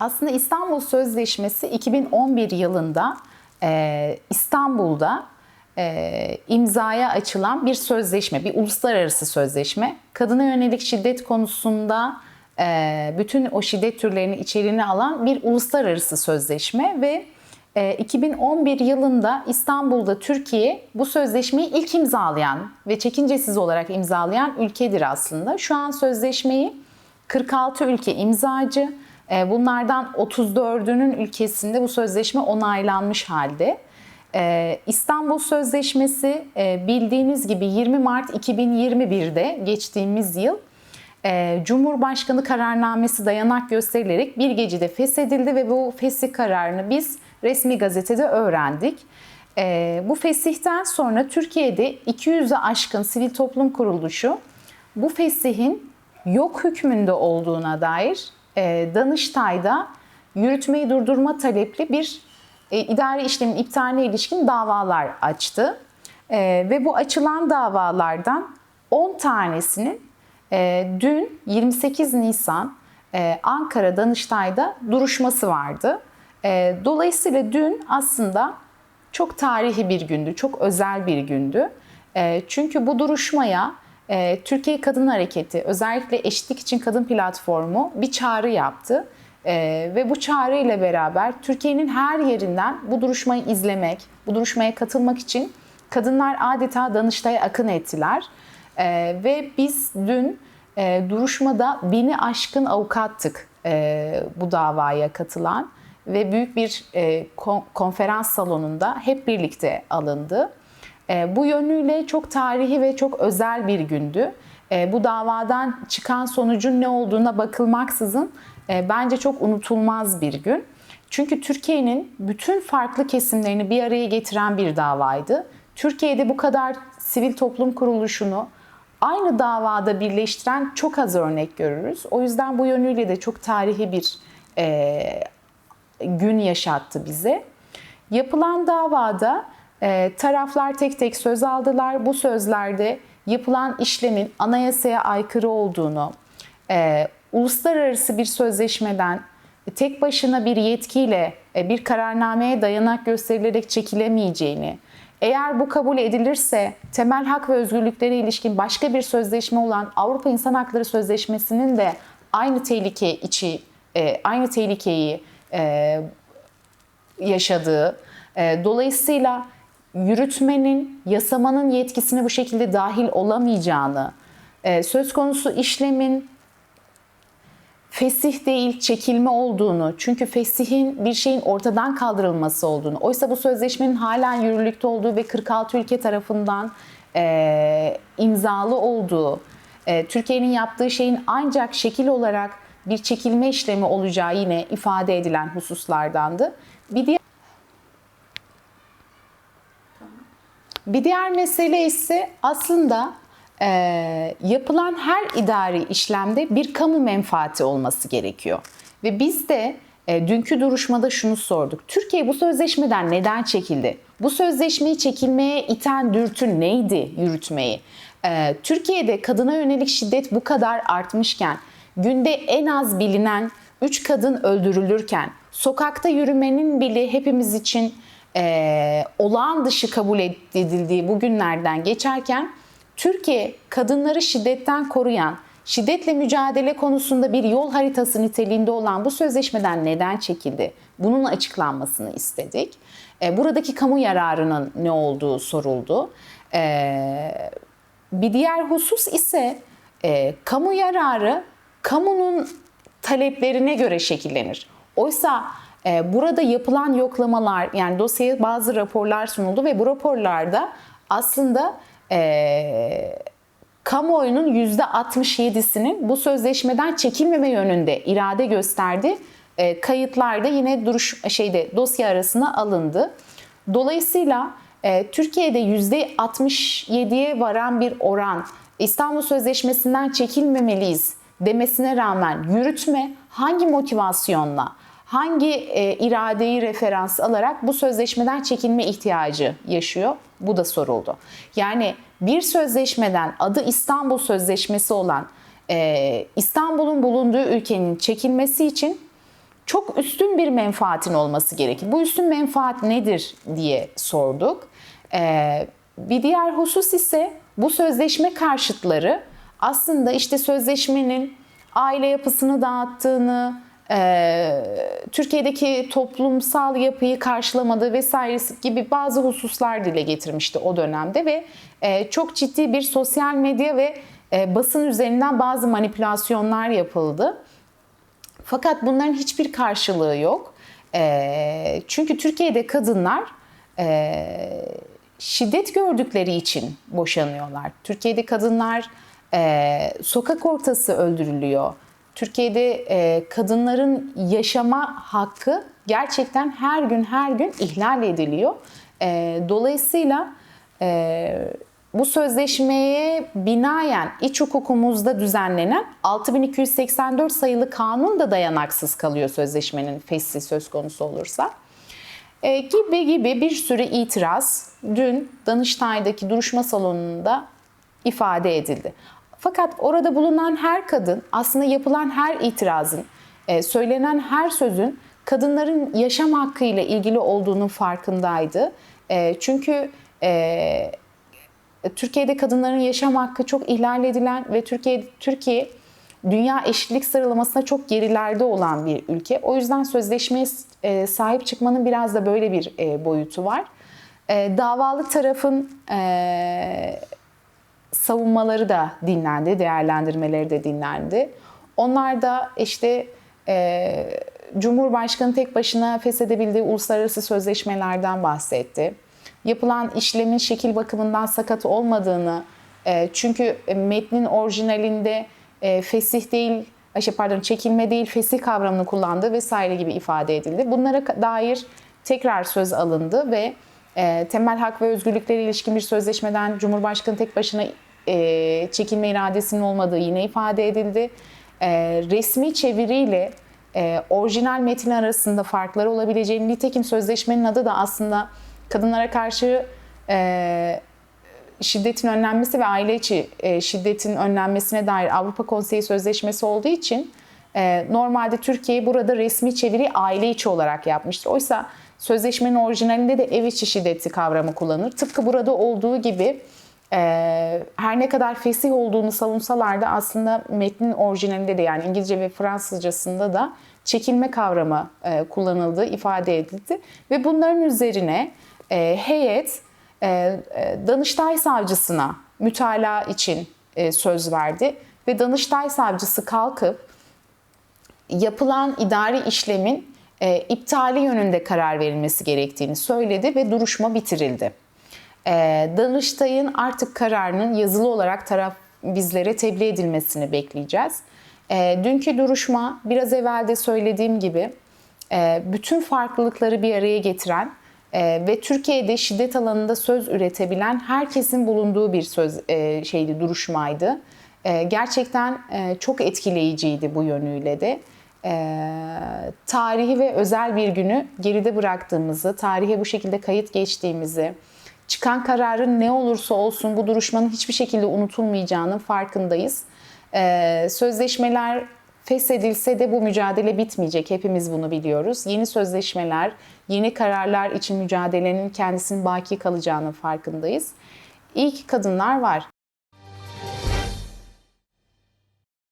Aslında İstanbul Sözleşmesi 2011 yılında e, İstanbul'da e, imzaya açılan bir sözleşme, bir uluslararası sözleşme. Kadına yönelik şiddet konusunda e, bütün o şiddet türlerini içeriğine alan bir uluslararası sözleşme ve e, 2011 yılında İstanbul'da Türkiye bu sözleşmeyi ilk imzalayan ve çekincesiz olarak imzalayan ülkedir aslında. Şu an sözleşmeyi 46 ülke imzacı. E, Bunlardan 34'ünün ülkesinde bu sözleşme onaylanmış halde. E, İstanbul Sözleşmesi e, bildiğiniz gibi 20 Mart 2021'de geçtiğimiz yıl e, Cumhurbaşkanı kararnamesi dayanak gösterilerek bir gecede feshedildi ve bu fesih kararını biz resmi gazetede öğrendik. E, Bu fesihten sonra Türkiye'de 200'e aşkın sivil toplum kuruluşu bu fesihin yok hükmünde olduğuna dair e, Danıştay'da yürütmeyi durdurma talepli bir e, idari işlemin iptaline ilişkin davalar açtı. E, ve bu açılan davalardan 10 tanesinin e, dün 28 Nisan e, Ankara Danıştay'da duruşması vardı. Dolayısıyla dün aslında çok tarihi bir gündü, çok özel bir gündü. Çünkü bu duruşmaya e, Türkiye Kadın Hareketi, özellikle Eşitlik İçin Kadın Platformu bir çağrı yaptı. E, ve bu çağrı ile beraber Türkiye'nin her yerinden bu duruşmayı izlemek, bu duruşmaya katılmak için kadınlar adeta Danıştay'a akın ettiler. E, ve biz dün e, duruşmada bini aşkın avukattık e, bu davaya katılan ve büyük bir e, kon- konferans salonunda hep birlikte alındı. E, bu yönüyle çok tarihi ve çok özel bir gündü. E, bu davadan çıkan sonucun ne olduğuna bakılmaksızın e, bence çok unutulmaz bir gün. Çünkü Türkiye'nin bütün farklı kesimlerini bir araya getiren bir davaydı. Türkiye'de bu kadar sivil toplum kuruluşunu aynı davada birleştiren çok az örnek görürüz. O yüzden bu yönüyle de çok tarihi bir e, gün yaşattı bize. Yapılan davada taraflar tek tek söz aldılar. Bu sözlerde yapılan işlemin anayasaya aykırı olduğunu, e, uluslararası bir sözleşmeden tek başına bir yetkiyle e, bir kararnameye dayanak gösterilerek çekilemeyeceğini, eğer bu kabul edilirse temel hak ve özgürlüklere ilişkin başka bir sözleşme olan Avrupa İnsan Hakları Sözleşmesi'nin de aynı tehlike içi, e, aynı tehlikeyi yaşadığı, dolayısıyla yürütmenin, yasamanın yetkisine bu şekilde dahil olamayacağını, e, söz konusu işlemin fesih değil çekilme olduğunu, çünkü fesihin bir şeyin ortadan kaldırılması olduğunu, oysa bu sözleşmenin halen yürürlükte olduğu ve 46 ülke tarafından e, imzalı olduğu, e, Türkiye'nin yaptığı şeyin ancak şekil olarak bir çekilme işlemi olacağı yine ifade edilen hususlardandı. Bir diğer Bir diğer mesele ise aslında e, yapılan her idari işlemde bir kamu menfaati olması gerekiyor. Ve biz de e, dünkü duruşmada şunu sorduk. Türkiye bu sözleşmeden neden çekildi? Bu sözleşmeyi çekilmeye iten dürtü neydi yürütmeyi? E, Türkiye'de kadına yönelik şiddet bu kadar artmışken, günde en az bilinen 3 kadın öldürülürken, sokakta yürümenin bile hepimiz için e, olağan dışı kabul edildiği bu günlerden geçerken Türkiye kadınları şiddetten koruyan, şiddetle mücadele konusunda bir yol haritası niteliğinde olan bu sözleşmeden neden çekildi? Bunun açıklanmasını istedik. E, buradaki kamu yararının ne olduğu soruldu. E, bir diğer husus ise e, kamu yararı kamunun taleplerine göre şekillenir. Oysa burada yapılan yoklamalar yani dosyaya bazı raporlar sunuldu ve bu raporlarda aslında e, kamuoyunun %67'sinin bu sözleşmeden çekilmeme yönünde irade gösterdi. E, kayıtlarda yine duruş şeyde dosya arasına alındı. Dolayısıyla e, Türkiye'de %67'ye varan bir oran İstanbul Sözleşmesi'nden çekilmemeliyiz demesine rağmen yürütme hangi motivasyonla, hangi e, iradeyi referans alarak bu sözleşmeden çekilme ihtiyacı yaşıyor? Bu da soruldu. Yani bir sözleşmeden adı İstanbul Sözleşmesi olan e, İstanbul'un bulunduğu ülkenin çekilmesi için çok üstün bir menfaatin olması gerekir. Bu üstün menfaat nedir diye sorduk. Ee, bir diğer husus ise bu sözleşme karşıtları aslında işte sözleşmenin aile yapısını dağıttığını, e, Türkiye'deki toplumsal yapıyı karşılamadığı vesairesi gibi bazı hususlar dile getirmişti o dönemde ve e, çok ciddi bir sosyal medya ve e, basın üzerinden bazı manipülasyonlar yapıldı. Fakat bunların hiçbir karşılığı yok. E, çünkü Türkiye'de kadınlar e, şiddet gördükleri için boşanıyorlar. Türkiye'de kadınlar sokak ortası öldürülüyor. Türkiye'de e, kadınların yaşama hakkı gerçekten her gün her gün ihlal ediliyor. E, dolayısıyla e, bu sözleşmeye binaen iç hukukumuzda düzenlenen 6284 sayılı kanun da dayanaksız kalıyor sözleşmenin fesli söz konusu olursa. E, gibi gibi bir sürü itiraz dün Danıştay'daki duruşma salonunda ifade edildi. Fakat orada bulunan her kadın aslında yapılan her itirazın, e, söylenen her sözün kadınların yaşam hakkıyla ilgili olduğunun farkındaydı. E, çünkü e, Türkiye'de kadınların yaşam hakkı çok ihlal edilen ve Türkiye Türkiye dünya eşitlik sıralamasında çok gerilerde olan bir ülke. O yüzden sözleşmeye sahip çıkmanın biraz da böyle bir boyutu var. Davalı tarafın savunmaları da dinlendi, değerlendirmeleri de dinlendi. Onlar da işte e, Cumhurbaşkanı tek başına feshedebildiği uluslararası sözleşmelerden bahsetti. Yapılan işlemin şekil bakımından sakat olmadığını, e, çünkü metnin orijinalinde e, fesih değil, şey pardon çekilme değil fesih kavramını kullandığı vesaire gibi ifade edildi. Bunlara dair tekrar söz alındı ve e, temel hak ve özgürlüklere ilişkin bir sözleşmeden Cumhurbaşkanı tek başına e, çekilme iradesinin olmadığı yine ifade edildi. E, resmi çeviriyle e, orijinal metin arasında farklar olabileceğini, nitekim sözleşmenin adı da aslında kadınlara karşı e, şiddetin önlenmesi ve aile içi e, şiddetin önlenmesine dair Avrupa Konseyi Sözleşmesi olduğu için e, normalde Türkiye burada resmi çeviri aile içi olarak yapmıştır. Oysa sözleşmenin orijinalinde de ev içi şiddeti kavramı kullanılır. Tıpkı burada olduğu gibi her ne kadar fesih olduğunu savunsalar da aslında metnin orijinalinde de yani İngilizce ve Fransızcasında da çekilme kavramı e, kullanıldığı ifade edildi. Ve bunların üzerine e, heyet e, Danıştay Savcısına mütalaa için söz verdi. Ve Danıştay Savcısı kalkıp yapılan idari işlemin iptali yönünde karar verilmesi gerektiğini söyledi ve duruşma bitirildi. E, Danıştay'ın artık kararının yazılı olarak taraf bizlere tebliğ edilmesini bekleyeceğiz. E, dünkü duruşma biraz evvel de söylediğim gibi e, bütün farklılıkları bir araya getiren e, ve Türkiye'de şiddet alanında söz üretebilen herkesin bulunduğu bir söz e, şeydi duruşmaydı. Gerçekten çok etkileyiciydi bu yönüyle de. Tarihi ve özel bir günü geride bıraktığımızı, tarihe bu şekilde kayıt geçtiğimizi, çıkan kararın ne olursa olsun bu duruşmanın hiçbir şekilde unutulmayacağının farkındayız. Ee, sözleşmeler feshedilse de bu mücadele bitmeyecek. Hepimiz bunu biliyoruz. Yeni sözleşmeler, yeni kararlar için mücadelenin kendisinin baki kalacağının farkındayız. İyi ki kadınlar var.